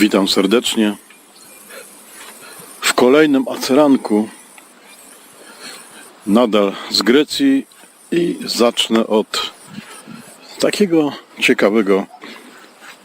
Witam serdecznie w kolejnym aceranku. Nadal z Grecji i zacznę od takiego ciekawego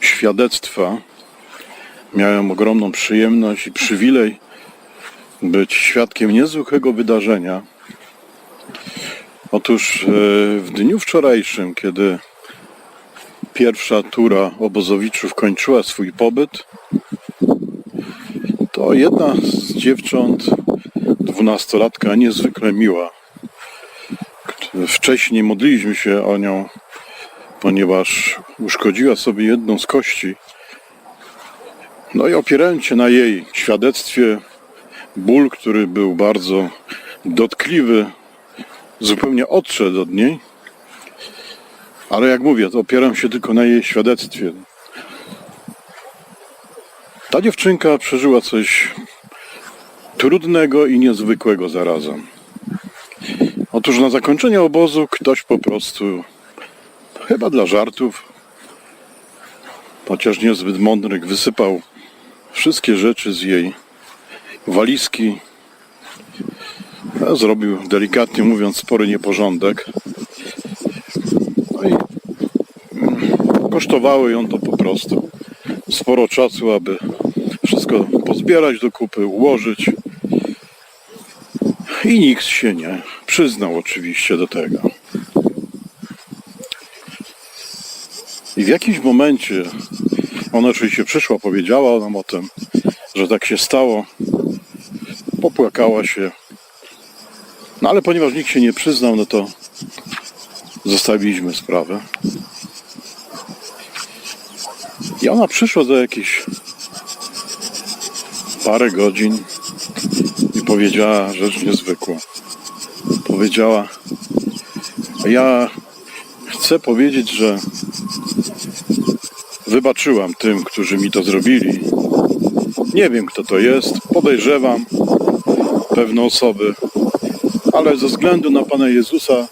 świadectwa. Miałem ogromną przyjemność i przywilej być świadkiem niezwykłego wydarzenia. Otóż e, w dniu wczorajszym, kiedy pierwsza tura obozowiczów kończyła swój pobyt, to jedna z dziewcząt, dwunastolatka, niezwykle miła. Wcześniej modliliśmy się o nią, ponieważ uszkodziła sobie jedną z kości. No i opierając się na jej świadectwie, ból, który był bardzo dotkliwy, zupełnie odszedł od niej. Ale jak mówię, to opieram się tylko na jej świadectwie. Ta dziewczynka przeżyła coś trudnego i niezwykłego zarazem. Otóż na zakończenie obozu ktoś po prostu, chyba dla żartów, chociaż niezbyt mądrych, wysypał wszystkie rzeczy z jej walizki. Zrobił delikatnie mówiąc spory nieporządek. I kosztowało ją to po prostu sporo czasu, aby wszystko pozbierać do kupy, ułożyć. I nikt się nie przyznał oczywiście do tego. I w jakimś momencie ona oczywiście przyszła, powiedziała nam o tym, że tak się stało. Popłakała się. No ale ponieważ nikt się nie przyznał, no to zostawiliśmy sprawę. I ona przyszła za jakieś parę godzin i powiedziała rzecz niezwykłą. Powiedziała, ja chcę powiedzieć, że wybaczyłam tym, którzy mi to zrobili. Nie wiem, kto to jest, podejrzewam pewne osoby, ale ze względu na Pana Jezusa,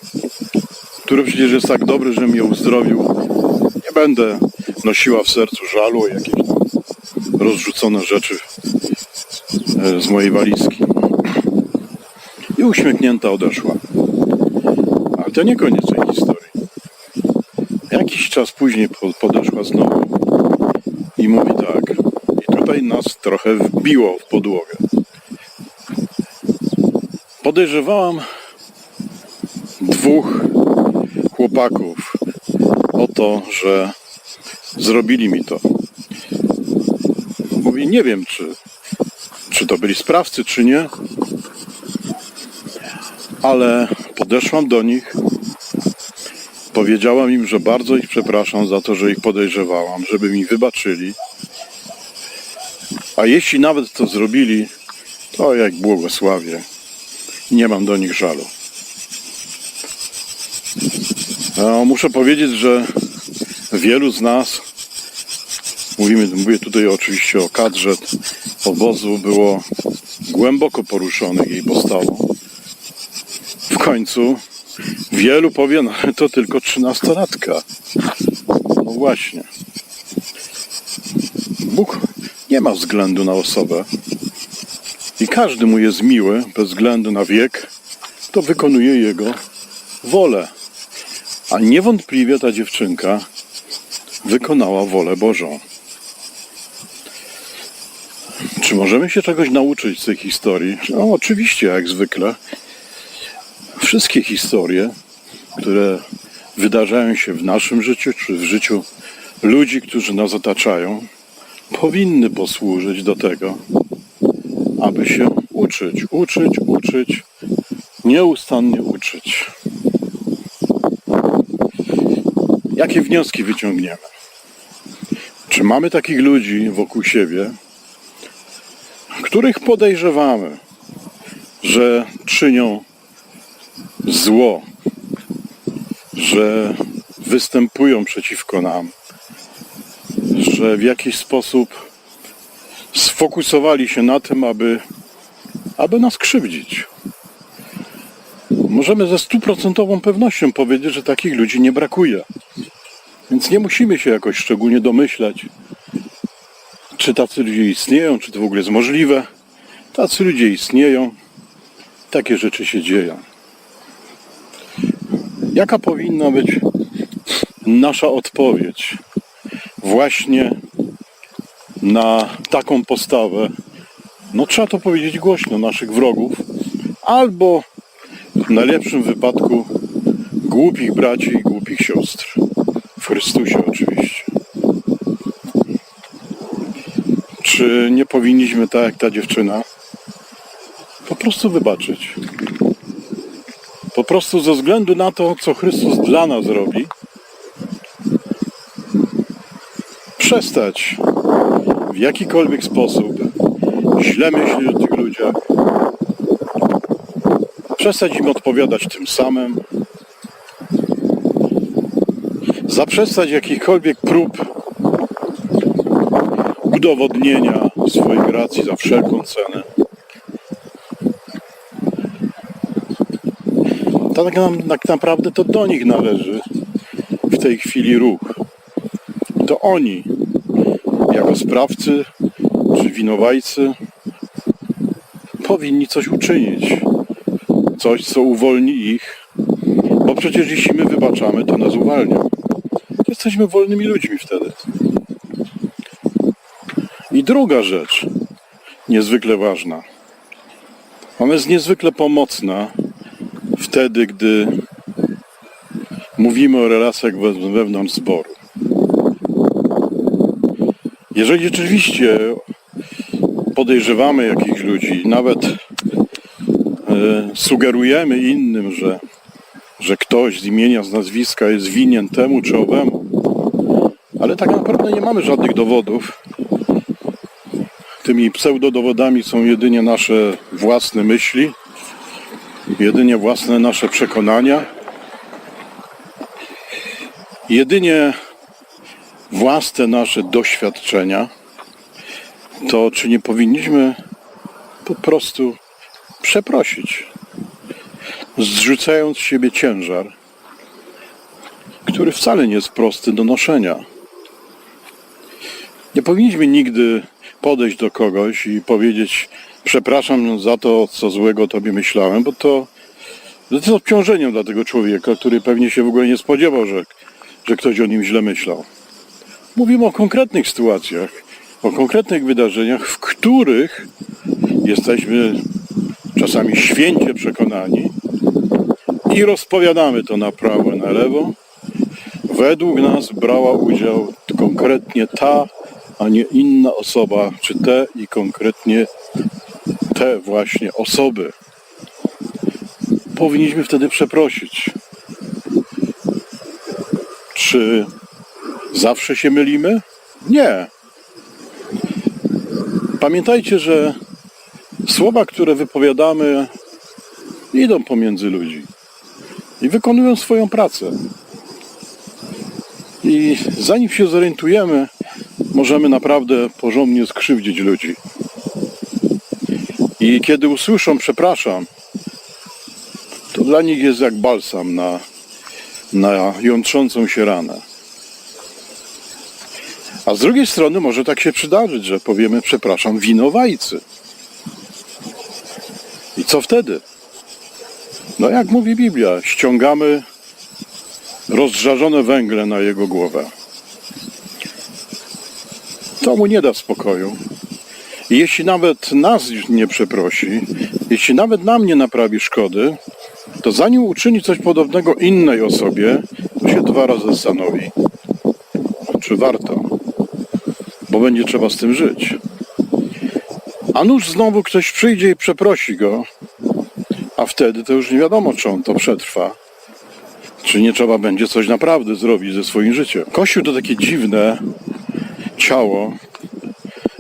który przecież jest tak dobry, że mnie uzdrowił, nie będę nosiła w sercu żalu o jakieś rozrzucone rzeczy e, z mojej walizki. I uśmiechnięta odeszła. Ale to nie koniec tej historii. Jakiś czas później po- podeszła znowu i mówi tak. I tutaj nas trochę wbiło w podłogę. Podejrzewałam dwóch chłopaków o to, że zrobili mi to. Mówi, nie wiem, czy, czy to byli sprawcy, czy nie, ale podeszłam do nich, powiedziałam im, że bardzo ich przepraszam za to, że ich podejrzewałam, żeby mi wybaczyli. A jeśli nawet to zrobili, to jak błogosławię. Nie mam do nich żalu. No, muszę powiedzieć, że wielu z nas, mówimy, mówię tutaj oczywiście o kadrze obozu, było głęboko poruszonych jej postawą. W końcu wielu powie, no to tylko trzynastolatka. No właśnie. Bóg nie ma względu na osobę i każdy mu jest miły bez względu na wiek, to wykonuje jego wolę. A niewątpliwie ta dziewczynka wykonała wolę Bożą. Czy możemy się czegoś nauczyć z tej historii? No, oczywiście, jak zwykle. Wszystkie historie, które wydarzają się w naszym życiu, czy w życiu ludzi, którzy nas otaczają, powinny posłużyć do tego, aby się uczyć, uczyć, uczyć, nieustannie uczyć. Jakie wnioski wyciągniemy? Czy mamy takich ludzi wokół siebie, których podejrzewamy, że czynią zło, że występują przeciwko nam, że w jakiś sposób sfokusowali się na tym, aby, aby nas krzywdzić. Możemy ze stuprocentową pewnością powiedzieć, że takich ludzi nie brakuje. Więc nie musimy się jakoś szczególnie domyślać, czy tacy ludzie istnieją, czy to w ogóle jest możliwe. Tacy ludzie istnieją, takie rzeczy się dzieją. Jaka powinna być nasza odpowiedź właśnie na taką postawę? No trzeba to powiedzieć głośno, naszych wrogów, albo w najlepszym wypadku głupich braci i głupich sióstr. W Chrystusie oczywiście. Czy nie powinniśmy, tak jak ta dziewczyna, po prostu wybaczyć? Po prostu ze względu na to, co Chrystus dla nas robi, przestać w jakikolwiek sposób źle myśleć o tych ludziach, przestać im odpowiadać tym samym, zaprzestać jakichkolwiek prób udowodnienia swoich racji za wszelką cenę. Tak, nam- tak naprawdę to do nich należy w tej chwili ruch. To oni, jako sprawcy czy winowajcy, powinni coś uczynić. Coś, co uwolni ich, bo przecież jeśli my wybaczamy, to nas uwalnia. Jesteśmy wolnymi ludźmi wtedy. I druga rzecz, niezwykle ważna. Ona jest niezwykle pomocna wtedy, gdy mówimy o relacjach we- wewnątrz zboru. Jeżeli rzeczywiście podejrzewamy jakichś ludzi, nawet sugerujemy innym, że, że ktoś z imienia, z nazwiska jest winien temu czy owemu, ale tak naprawdę nie mamy żadnych dowodów, Tymi pseudodowodami są jedynie nasze własne myśli, jedynie własne nasze przekonania, jedynie własne nasze doświadczenia. To czy nie powinniśmy po prostu przeprosić, zrzucając z siebie ciężar, który wcale nie jest prosty do noszenia. Nie powinniśmy nigdy podejść do kogoś i powiedzieć przepraszam za to, co złego tobie myślałem, bo to, to jest obciążeniem dla tego człowieka, który pewnie się w ogóle nie spodziewał, że, że ktoś o nim źle myślał. Mówimy o konkretnych sytuacjach, o konkretnych wydarzeniach, w których jesteśmy czasami święcie przekonani i rozpowiadamy to na prawo i na lewo. Według nas brała udział konkretnie ta a nie inna osoba, czy te i konkretnie te właśnie osoby. Powinniśmy wtedy przeprosić. Czy zawsze się mylimy? Nie. Pamiętajcie, że słowa, które wypowiadamy, idą pomiędzy ludzi i wykonują swoją pracę. I zanim się zorientujemy, możemy naprawdę porządnie skrzywdzić ludzi. I kiedy usłyszą przepraszam, to dla nich jest jak balsam na, na jątrzącą się ranę. A z drugiej strony może tak się przydarzyć, że powiemy przepraszam winowajcy. Co wtedy? No jak mówi Biblia, ściągamy rozżarzone węgle na jego głowę. To mu nie da spokoju. I jeśli nawet nas nie przeprosi, jeśli nawet nam nie naprawi szkody, to zanim uczyni coś podobnego innej osobie, to się dwa razy zastanowi, czy warto, bo będzie trzeba z tym żyć. A nuż znowu ktoś przyjdzie i przeprosi go, a wtedy to już nie wiadomo, czy on to przetrwa. Czy nie trzeba będzie coś naprawdę zrobić ze swoim życiem. Kościół to takie dziwne ciało,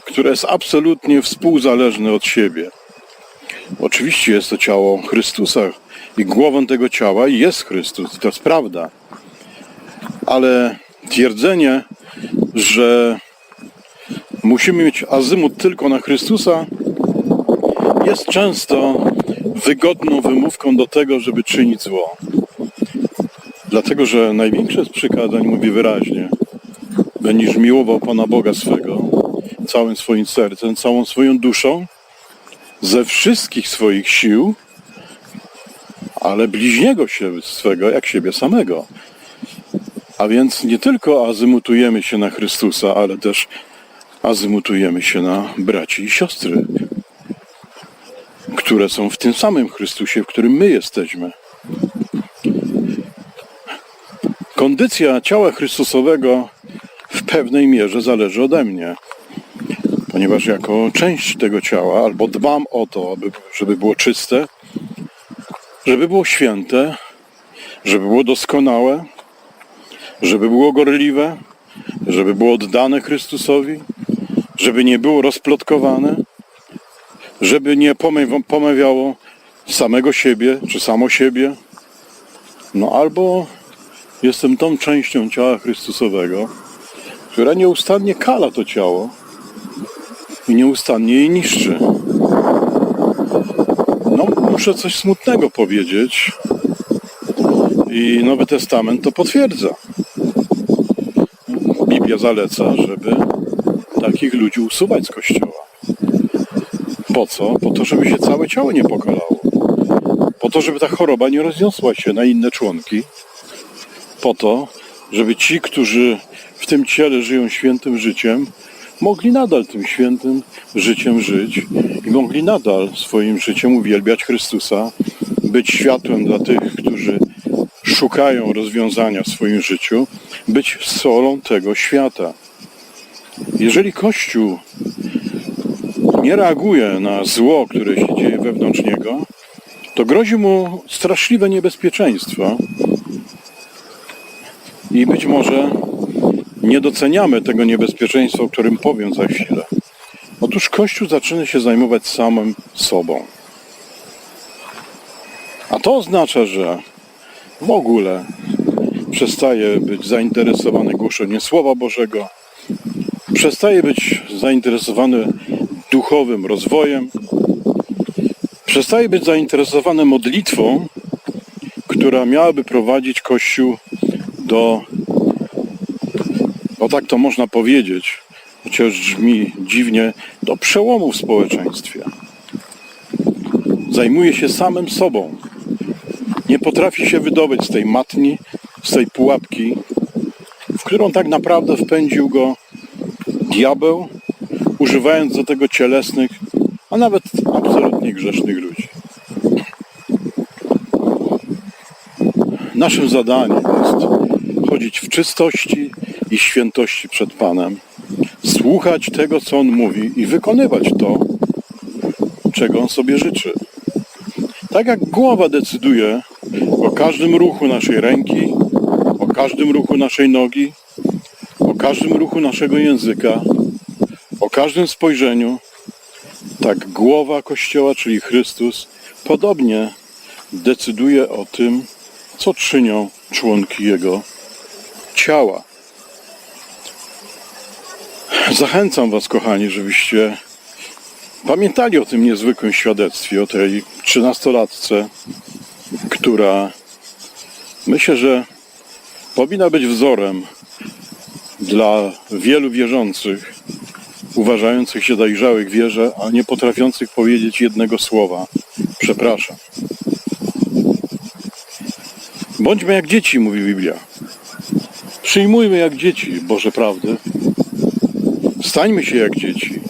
które jest absolutnie współzależne od siebie. Oczywiście jest to ciało Chrystusa i głową tego ciała jest Chrystus, to jest prawda. Ale twierdzenie, że musimy mieć azymut tylko na Chrystusa, jest często wygodną wymówką do tego, żeby czynić zło. Dlatego, że największe z przykazań mówi wyraźnie, będziesz miłował Pana Boga swego całym swoim sercem, całą swoją duszą, ze wszystkich swoich sił, ale bliźniego się swego jak siebie samego. A więc nie tylko azymutujemy się na Chrystusa, ale też azymutujemy się na braci i siostry, które są w tym samym Chrystusie, w którym my jesteśmy. Kondycja ciała Chrystusowego w pewnej mierze zależy ode mnie, ponieważ jako część tego ciała, albo dbam o to, aby, żeby było czyste, żeby było święte, żeby było doskonałe, żeby było gorliwe, żeby było oddane Chrystusowi, żeby nie było rozplotkowane, żeby nie pomawia- pomawiało samego siebie czy samo siebie. No albo jestem tą częścią ciała Chrystusowego, która nieustannie kala to ciało i nieustannie je niszczy. No, muszę coś smutnego powiedzieć i Nowy Testament to potwierdza. Biblia zaleca, żeby takich ludzi usuwać z kościoła. Po co? Po to, żeby się całe ciało nie pokalało. Po to, żeby ta choroba nie rozniosła się na inne członki. Po to, żeby ci, którzy w tym ciele żyją świętym życiem, mogli nadal tym świętym życiem żyć i mogli nadal swoim życiem uwielbiać Chrystusa, być światłem dla tych, którzy szukają rozwiązania w swoim życiu, być solą tego świata. Jeżeli Kościół nie reaguje na zło, które się dzieje wewnątrz niego, to grozi mu straszliwe niebezpieczeństwo. I być może nie doceniamy tego niebezpieczeństwa, o którym powiem za chwilę. Otóż Kościół zaczyna się zajmować samym sobą. A to oznacza, że w ogóle przestaje być zainteresowany głoszeniem Słowa Bożego, przestaje być zainteresowany duchowym rozwojem, przestaje być zainteresowany modlitwą, która miałaby prowadzić Kościół do, o tak to można powiedzieć, chociaż brzmi dziwnie, do przełomu w społeczeństwie. Zajmuje się samym sobą. Nie potrafi się wydobyć z tej matni, z tej pułapki, w którą tak naprawdę wpędził go diabeł, używając do tego cielesnych, a nawet absolutnie grzesznych ludzi. Naszym zadaniem jest chodzić w czystości i świętości przed Panem, słuchać tego, co On mówi i wykonywać to, czego On sobie życzy. Tak jak głowa decyduje o każdym ruchu naszej ręki, o każdym ruchu naszej nogi, każdym ruchu naszego języka, o każdym spojrzeniu, tak głowa Kościoła, czyli Chrystus, podobnie decyduje o tym, co czynią członki Jego ciała. Zachęcam Was, kochani, żebyście pamiętali o tym niezwykłym świadectwie, o tej trzynastolatce, która myślę, że powinna być wzorem dla wielu wierzących, uważających się dojrzałych wierze, a nie potrafiących powiedzieć jednego słowa. Przepraszam. Bądźmy jak dzieci, mówi Biblia. Przyjmujmy jak dzieci Boże prawdy. Stańmy się jak dzieci,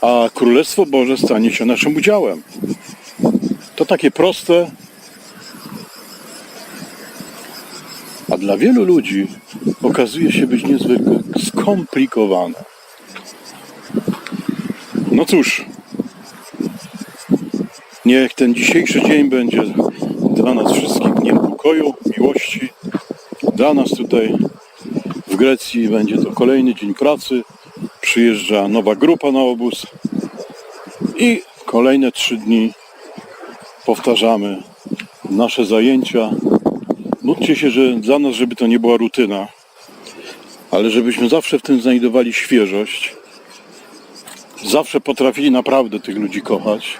a Królestwo Boże stanie się naszym udziałem. To takie proste, a dla wielu ludzi okazuje się być niezwykle skomplikowane. No cóż, niech ten dzisiejszy dzień będzie dla nas wszystkich dniem pokoju, miłości. Dla nas tutaj w Grecji będzie to kolejny dzień pracy. Przyjeżdża nowa grupa na obóz i kolejne trzy dni powtarzamy nasze zajęcia. Módlcie się, że dla nas, żeby to nie była rutyna, ale żebyśmy zawsze w tym znajdowali świeżość, zawsze potrafili naprawdę tych ludzi kochać.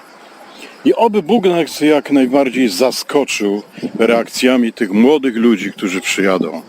I oby Bóg nas jak najbardziej zaskoczył reakcjami tych młodych ludzi, którzy przyjadą.